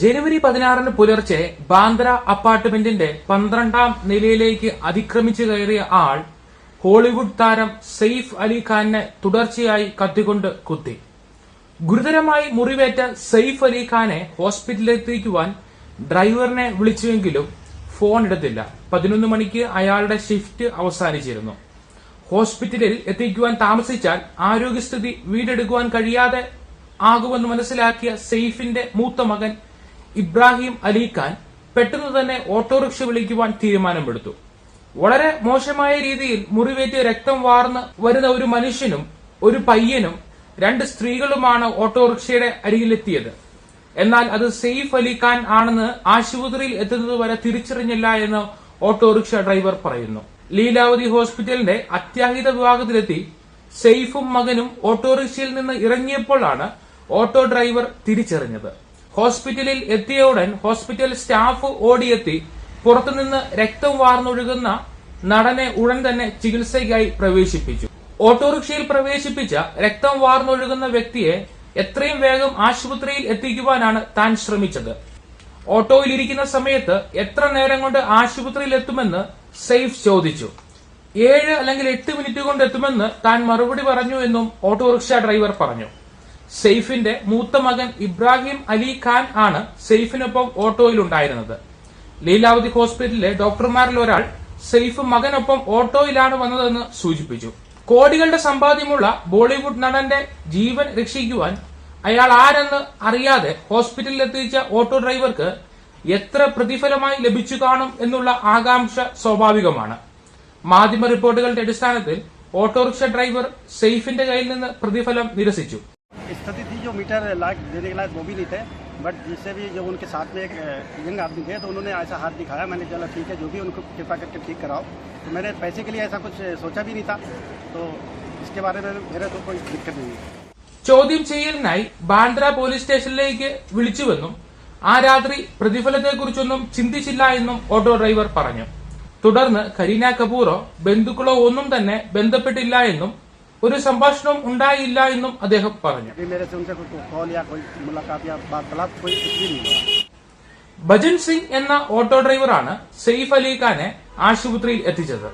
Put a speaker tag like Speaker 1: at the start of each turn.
Speaker 1: ജനുവരി പതിനാറിന് പുലർച്ചെ ബാന്ദ്ര അപ്പാർട്ട്മെന്റിന്റെ പന്ത്രണ്ടാം നിലയിലേക്ക് അതിക്രമിച്ചു കയറിയ ആൾ ഹോളിവുഡ് താരം സെയ്ഫ് അലി ഖാനെ തുടർച്ചയായി കത്തിക്കൊണ്ട് കുത്തി. ഗുരുതരമായി മുറിവേറ്റ സെയ്ഫ് അലി ഖാനെ ഹോസ്പിറ്റലിലെത്തിക്കുവാൻ ഡ്രൈവറിനെ വിളിച്ചുവെങ്കിലും ഫോൺ എടുത്തില്ല. പതിനൊന്ന് മണിക്ക് അയാളുടെ ഷിഫ്റ്റ് അവസാനിച്ചിരുന്നു. ഹോസ്പിറ്റലിൽ എത്തിക്കുവാൻ താമസിച്ചാൽ ആരോഗ്യസ്ഥിതി വീടെടുക്കുവാൻ കഴിയാതെ ആകുമെന്ന് മനസ്സിലാക്കിയ സെയ്ഫിന്റെ മൂത്ത മകൻ ഇബ്രാഹിം അലി ഖാൻ പെട്ടെന്ന് തന്നെ ഓട്ടോറിക്ഷ വിളിക്കുവാൻ തീരുമാനമെടുത്തു. വളരെ മോശമായ രീതിയിൽ മുറിവേറ്റ് രക്തം വാർന്ന് വരുന്ന ഒരു മനുഷ്യനും ഒരു പയ്യനും രണ്ട് സ്ത്രീകളുമാണ് ഓട്ടോറിക്ഷയുടെ അരികിലെത്തിയത്. എന്നാൽ അത് സെയ്ഫ് അലി ഖാൻ ആണെന്ന് ആശുപത്രിയിൽ എത്തുന്നത് വരെ തിരിച്ചറിഞ്ഞില്ല എന്ന് ഓട്ടോറിക്ഷ ഡ്രൈവർ പറയുന്നു. ലീലാവതി ഹോസ്പിറ്റലിന്റെ അത്യാഹിത വിഭാഗത്തിലെത്തി സെയ്ഫും മകനും ഓട്ടോറിക്ഷയിൽ നിന്ന് ഇറങ്ങിയപ്പോഴാണ് ഓട്ടോ ഡ്രൈവർ തിരിച്ചറിഞ്ഞത്. ഹോസ്പിറ്റലിൽ എത്തിയ ഉടൻ ഹോസ്പിറ്റൽ സ്റ്റാഫ് ഓടിയെത്തി. പുറത്തുനിന്ന് രക്തം വാർന്നൊഴുകുന്ന നടനെ ഉടൻ തന്നെ ചികിത്സയ്ക്കായി പ്രവേശിപ്പിച്ചു. ഓട്ടോറിക്ഷയിൽ പ്രവേശിപ്പിച്ച രക്തം വാർന്നൊഴുകുന്ന വ്യക്തിയെ എത്രയും വേഗം ആശുപത്രിയിൽ എത്തിക്കുവാനാണ് താൻ ശ്രമിച്ചത്. ഓട്ടോയിൽ ഇരിക്കുന്ന സമയത്ത് എത്ര നേരം കൊണ്ട് ആശുപത്രിയിൽ എത്തുമെന്ന് സെയ്ഫ് ചോദിച്ചു. ഏഴ് അല്ലെങ്കിൽ എട്ട് മിനിറ്റ് കൊണ്ട് എത്തുമെന്ന് താൻ മറുപടി പറഞ്ഞു എന്നും ഓട്ടോറിക്ഷ ഡ്രൈവർ പറഞ്ഞു. സെയ്ഫിന്റെ മൂത്ത മകൻ ഇബ്രാഹിം അലി ഖാൻ ആണ് സെയ്ഫിനൊപ്പം ഓട്ടോയിൽ ഉണ്ടായിരുന്നത് ലീലാവതി ഹോസ്പിറ്റലിലെ ഡോക്ടർമാരിൽ ഒരാൾ സെയ്ഫ് മകനൊപ്പം ഓട്ടോയിലാണ് വന്നതെന്ന് സൂചിപ്പിച്ചു. കോടികളുടെ സമ്പാദ്യമുള്ള ബോളിവുഡ് നടന്റെ ജീവൻ രക്ഷിക്കുവാൻ അയാൾ ആരെന്ന് അറിയാതെ ഹോസ്പിറ്റലിൽ എത്തിച്ച ഓട്ടോ ഡ്രൈവർക്ക് എത്ര പ്രതിഫലമായി ലഭിച്ചു കാണും എന്നുള്ള ആകാംക്ഷ സ്വാഭാവികമാണ്. മാധ്യമ റിപ്പോർട്ടുകളുടെ അടിസ്ഥാനത്തിൽ ഓട്ടോറിക്ഷ ഡ്രൈവർ സെയ്ഫിന്റെ കയ്യിൽ നിന്ന് പ്രതിഫലം നിരസിച്ചു.
Speaker 2: स्थिति थी जो मीटर लाइक देने के लायक वो भी नहीं थे बट जिससे भी जो उनके साथ में एक यंग आदमी थे तो उन्होंने ऐसा हाथ दिखाया मैंने चला ठीक है जो भी उनको कृपा करके ठीक कराओ तो मैंने पैसे के लिए ऐसा कुछ सोचा भी नहीं था तो इसके बारे में मेरे तो कोई दिक्कत नहीं है
Speaker 1: ചോദ്യം ചെയ്യലിനായി ബാന്ദ്ര പോലീസ് സ്റ്റേഷനിലേക്ക് വിളിച്ചുവെന്നും ആ രാത്രി പ്രതിഫലത്തെക്കുറിച്ചൊന്നും ചിന്തിച്ചില്ല എന്നും ഓട്ടോ ഡ്രൈവർ പറഞ്ഞു തുടർന്ന് കരീന കപൂറോ ബന്ധുക്കളോ ഒന്നും തന്നെ ബന്ധപ്പെട്ടില്ല എന്നും ഒരു സംഭാഷണം ഉണ്ടായില്ല എന്നും അദ്ദേഹം പറഞ്ഞു. ഭജൻ സിംഗ് എന്ന ഓട്ടോ ഡ്രൈവറാണ് സെയ്ഫ് അലി ഖാനെ ആശുപത്രിയിൽ എത്തിച്ചത്.